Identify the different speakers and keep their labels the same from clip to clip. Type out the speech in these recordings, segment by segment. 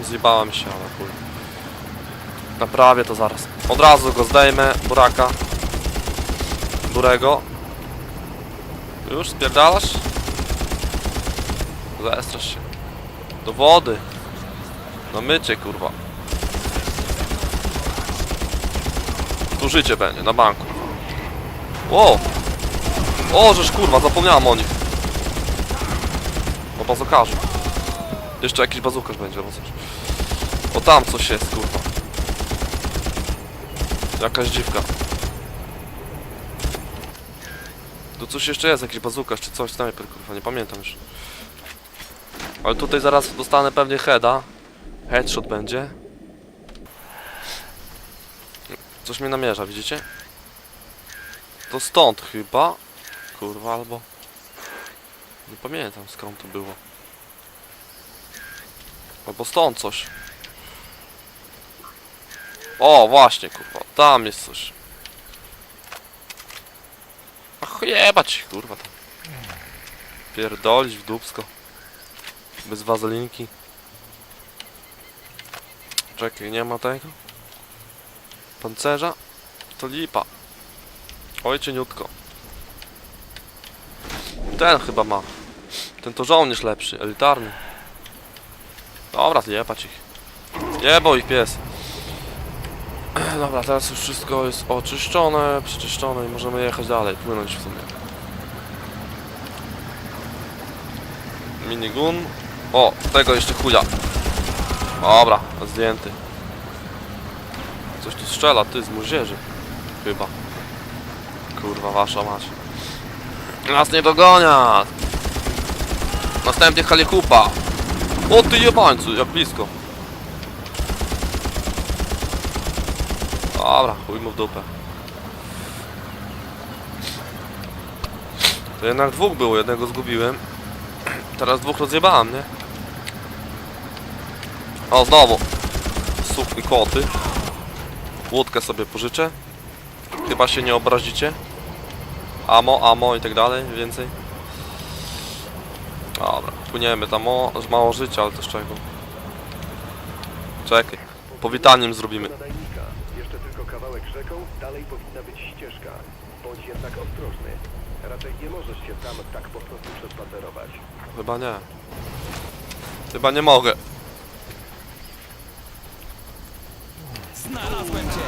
Speaker 1: Mm, Zjebałem się, ale chuj. Naprawię to zaraz. Od razu go zdejmę, buraka. Burego. Już spierdalasz? Zestrasz się. Do wody. No mycie, kurwa. Tu życie będzie, na banku. O! O, żeż kurwa, zapomniałem o nich. O bazukarzu. Jeszcze jakiś bazukarz będzie, albo coś. O tam coś jest, kurwa. Jakaś dziwka. Tu coś jeszcze jest, jakiś bazukarz czy coś, snajper, kurwa, nie pamiętam już. Ale tutaj zaraz dostanę pewnie heada. Headshot będzie. Coś mnie namierza, widzicie? To stąd chyba. Kurwa, albo... Nie pamiętam skąd to było. Albo stąd coś. O, właśnie, kurwa. Tam jest coś. Ach, jebać, kurwa tam. Pierdolić w dupsko. Bez wazelinki. Czekaj, nie ma tego? Pancerza? To lipa. Oj, cieniutko. Ten chyba ma. Ten to żołnierz lepszy, elitarny. Dobra, jebać ich. Jebo ich pies. Dobra, teraz już wszystko jest oczyszczone, przeczyszczone i możemy jechać dalej, płynąć w sumie. Minigun. O, tego jeszcze chuja. Dobra, zdjęty. Coś tu strzela, ty z młodzieży. Chyba. Kurwa, wasza mać. Nas nie dogonia! Następnie halikupa. O ty jebańcu, jak blisko. Dobra, chuj mu w dupę. To jednak dwóch było, jednego zgubiłem. Teraz dwóch rozjebałem, nie? O, znowu. Suchni koty. Łódkę sobie pożyczę. Chyba się nie obrazicie. Amo, amo i tak dalej, więcej. Dobra, płyniemy tam o, z mało życia, ale też czego. Czekaj, powitaniem zrobimy.
Speaker 2: nadajnika. Jeszcze tylko kawałek rzeką, dalej powinna być ścieżka. Bądź jednak ostrożny. Raczej nie możesz się tam tak po prostu przespacerować.
Speaker 1: Chyba nie. Chyba nie mogę.
Speaker 3: Znalazłem cię!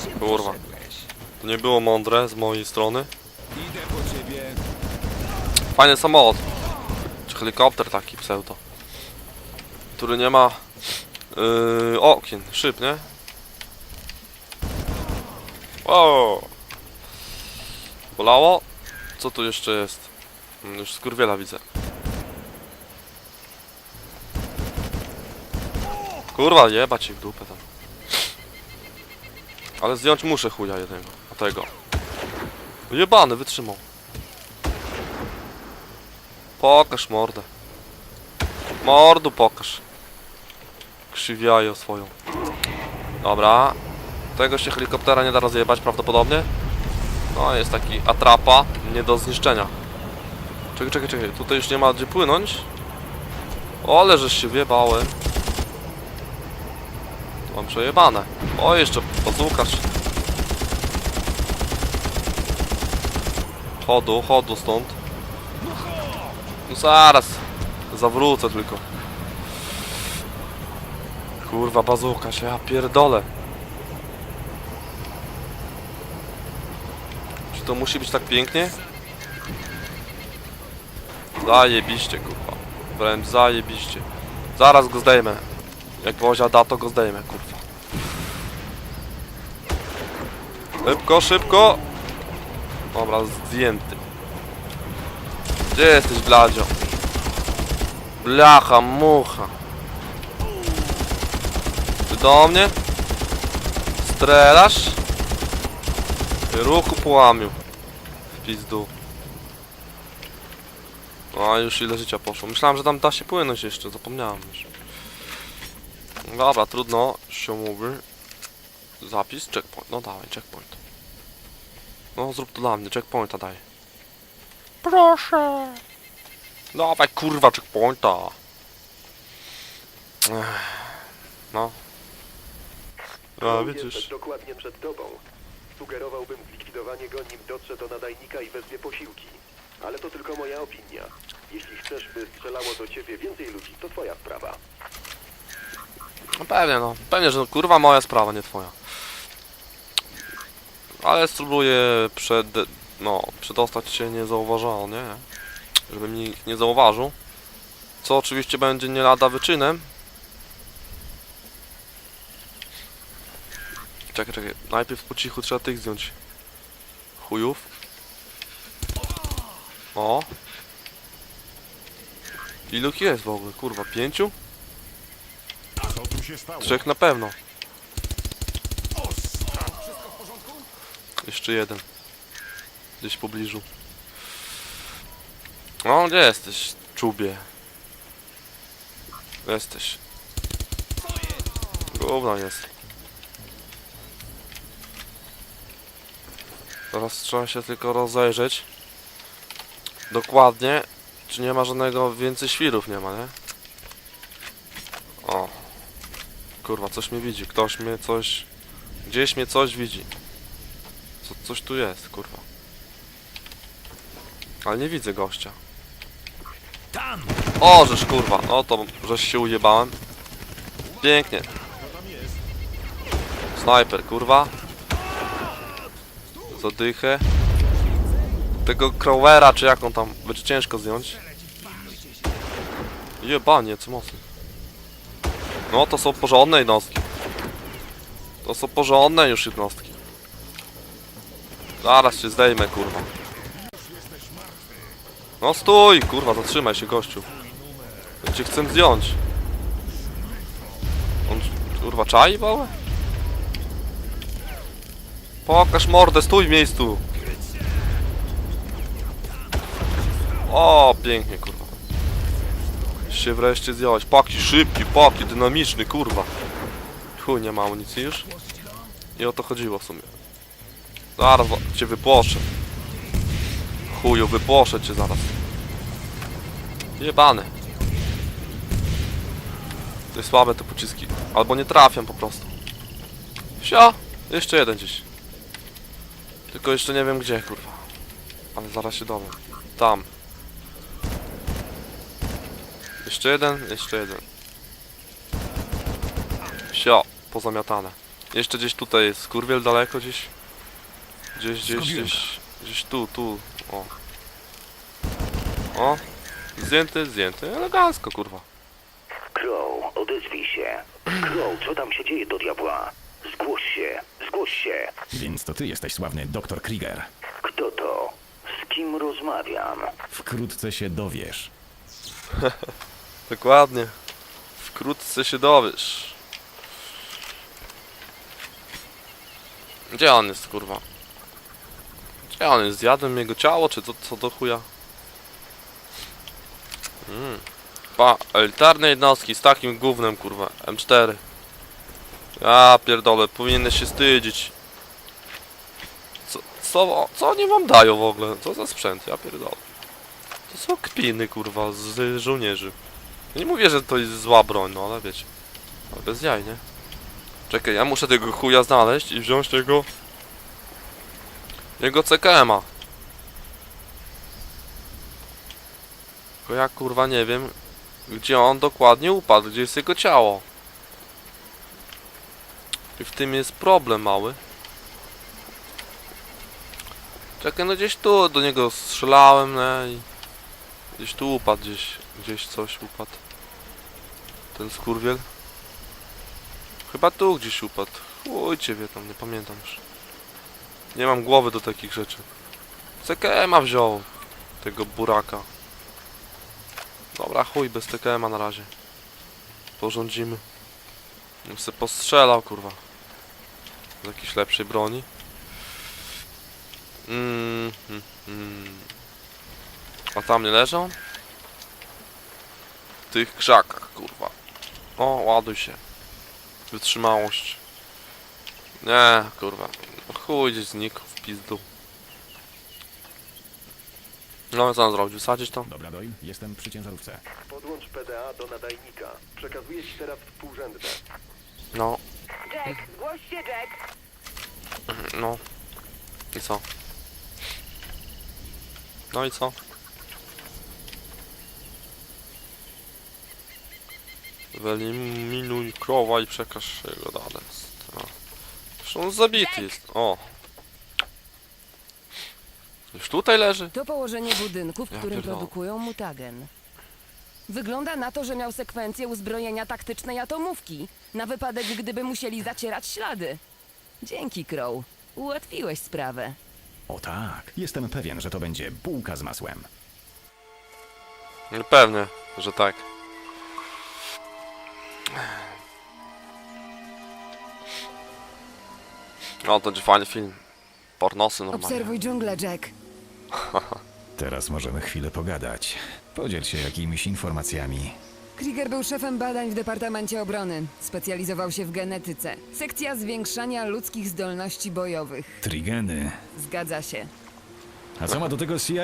Speaker 3: Gdzie
Speaker 1: Kurwa.
Speaker 3: poszedłeś?
Speaker 1: To nie było mądre z mojej strony.
Speaker 3: Idę po ciebie.
Speaker 1: Fajny samolot. Helikopter taki pseudo. Który nie ma yy, okien, szyb, nie? O! Bolało? Co tu jeszcze jest? Mm, Już skurwiela widzę. Kurwa, jebać ci w dupę tam. Ale zdjąć muszę chuja jednego. Tego. Jebany, wytrzymał. Pokaż mordę. Mordu pokaż. Krzywiają swoją. Dobra. Tego się helikoptera nie da rozjebać prawdopodobnie. No jest taki atrapa, nie do zniszczenia. Czekaj, czekaj, czekaj. Tutaj już nie ma gdzie płynąć. O, ale żeś się wjebałem. Mam przejebane. O, jeszcze bazukasz. Chodu, chodu stąd. No zaraz. Zawrócę tylko. Kurwa, bazuka się, ja pierdolę. Czy to musi być tak pięknie? Zajebiście, kurwa. Wręcz zajebiście. Zaraz go zdejmę. Jak Bozia da, to go zdejmę, kurwa. Szybko, szybko. Dobra, zdjęty. Gdzie jesteś, Bladzio? Blacha, mucha. Ty do mnie? Strzelasz? Ruchu połamił. W pizdu. A już ile życia poszło. Myślałem, że tam da się płynąć jeszcze, zapomniałem już. Dobra, trudno się mówi. Zapis, checkpoint. No dawaj, checkpoint. No zrób to dla mnie, checkpointa daj. Proszę. Dawaj kurwa checkpointa. No. A, widzisz.
Speaker 2: dokładnie przed tobą. Sugerowałbym zlikwidowanie go, nim dotrze do nadajnika i wezwie posiłki. Ale to tylko moja opinia. Jeśli chcesz, by strzelało do ciebie więcej ludzi, to twoja sprawa.
Speaker 1: No pewnie, no. Pewnie, że kurwa moja sprawa, nie twoja. Ale spróbuję przed... No, przedostać się niezauważalnie. Żeby mnie nikt nie zauważył. Co oczywiście będzie nie lada wyczynem. Czekaj, czekaj. Najpierw po cichu trzeba tych zdjąć. Chujów. O. Ilu jest w ogóle? Kurwa, pięciu? Trzech na pewno. Jeszcze jeden. Gdzieś w pobliżu. No, gdzie jesteś, czubie? Jesteś. Gówno jest. Teraz trzeba się tylko rozejrzeć. Dokładnie. Czy nie ma żadnego więcej świrów, nie ma, nie? O. Kurwa, coś mnie widzi. Ktoś mnie coś... Gdzieś mnie coś widzi. Co, coś tu jest, kurwa. Ale nie widzę gościa.
Speaker 3: Tam!
Speaker 1: O, żeż kurwa. No to, żeś się ujebałem. Pięknie. Snajper, kurwa. Zadychę. Tego Crowera, czy jak on tam, będzie ciężko zdjąć. Jebanie, co mocno. No, to są porządne jednostki. To są porządne już jednostki. Zaraz cię zdejmę, kurwa. No stój, kurwa, zatrzymaj się, gościu. Cię chcę zdjąć. On, kurwa, czai bałę? Pokaż mordę, stój w miejscu. O, pięknie, kurwa. Się wreszcie zdjąłeś. Paki szybki, paki dynamiczny, kurwa. Chuj, nie ma amunicji już. I o to chodziło w sumie. Zaraz cię wypłoszę. Chuju, wypłoszę cię zaraz. Jebany. To jest słabe te pociski. Albo nie trafiam po prostu. Sio! Jeszcze jeden gdzieś. Tylko jeszcze nie wiem gdzie, kurwa. Ale zaraz się dowiem. Tam. Jeszcze jeden, jeszcze jeden. Sio, pozamiatane. Jeszcze gdzieś tutaj jest skurwiel daleko gdzieś. Gdzieś, gdzieś, gdzieś. Gdzieś tu, tu. O. O. Zdjęty, zdjęty. Elegancko, kurwa.
Speaker 4: Crow, odezwij się. Crow, co tam się dzieje do diabła? Zgłoś się, zgłoś się.
Speaker 5: Więc to ty jesteś sławny doktor Krieger.
Speaker 4: Kto to? Z kim rozmawiam?
Speaker 5: Wkrótce się dowiesz.
Speaker 1: Dokładnie. Wkrótce się dowiesz. Gdzie on jest, kurwa? Gdzie on jest? Zjadłem jego ciało, czy co, co do chuja? Mm. Pa, elitarne jednostki z takim gównem, kurwa. M4. Ja pierdolę, powinieneś się wstydzić. Co, co, co oni wam dają w ogóle? Co za sprzęt? Ja pierdolę. To są kpiny, kurwa, z żołnierzy. Ja nie mówię, że to jest zła broń, no ale wiecie. Ale bez jaj, nie? Czekaj, ja muszę tego chuja znaleźć i wziąć tego... Jego CKM-a. Tylko ja kurwa nie wiem, gdzie on dokładnie upadł, gdzie jest jego ciało. I w tym jest problem mały. Czekaj, no gdzieś tu do niego strzelałem, no i... Gdzieś tu upadł, gdzieś, gdzieś coś upadł. Ten skurwiel. Chyba tu gdzieś upadł. Chujcie wie tam, nie pamiętam już. Nie mam głowy do takich rzeczy. CKM-a wziął. Tego buraka. Dobra, chuj, bez TKM-a na razie. Porządzimy. Bym se postrzelał, kurwa. Z jakiejś lepszej broni. Mm, mm, mm. A tam nie leżą? W tych krzakach, kurwa. O, ładuj się. Wytrzymałość. Nie, kurwa. Chuj, gdzieś znikł w pizdu. No, co on zrobił? Wysadzić to?
Speaker 5: Dobra, Doyle, jestem przy ciężarówce.
Speaker 2: Podłącz PDA do nadajnika. Przekazuję ci teraz współrzędne.
Speaker 1: No,
Speaker 6: Jack, zgłoś się, Jack.
Speaker 1: no. I co? No i co? Wyeliminuj krowa i przekaż jego dane. No. Zresztą on zabity jest. O. Już tutaj leży?
Speaker 7: To położenie budynku, w
Speaker 1: Ja
Speaker 7: którym
Speaker 1: pierdolę.
Speaker 7: produkują mutagen. Wygląda na to, że miał sekwencję uzbrojenia taktycznej atomówki, na wypadek gdyby musieli zacierać ślady. Dzięki, Crow. Ułatwiłeś sprawę.
Speaker 5: O tak, jestem pewien, że to będzie bułka z masłem.
Speaker 1: No Pewnie, że tak. O, to będzie fajny film. Pornosy normalnie.
Speaker 7: Obserwuj dżunglę, Jack.
Speaker 5: Teraz możemy chwilę pogadać. Podziel się jakimiś informacjami.
Speaker 7: Krieger był szefem badań w Departamencie Obrony. Specjalizował się w genetyce. Sekcja zwiększania ludzkich zdolności bojowych.
Speaker 5: Trigeny.
Speaker 7: Zgadza się.
Speaker 5: A co ma do tego CIA?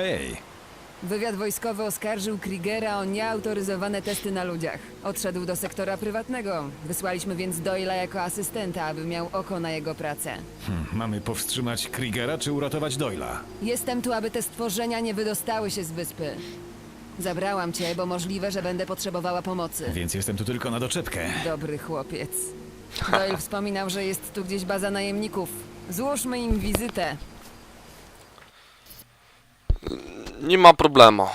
Speaker 7: Wywiad wojskowy oskarżył Kriegera o nieautoryzowane testy na ludziach. Odszedł do sektora prywatnego. Wysłaliśmy więc Doyla jako asystenta, aby miał oko na jego pracę.
Speaker 5: Hm, mamy powstrzymać Kriegera czy uratować Doyla?
Speaker 7: Jestem tu, aby te stworzenia nie wydostały się z wyspy. Zabrałam cię, bo możliwe, że będę potrzebowała pomocy.
Speaker 5: Więc jestem tu tylko na doczepkę.
Speaker 7: Dobry chłopiec. Doyle wspominał, że jest tu gdzieś baza najemników. Złóżmy im wizytę.
Speaker 1: Nie ma problemu.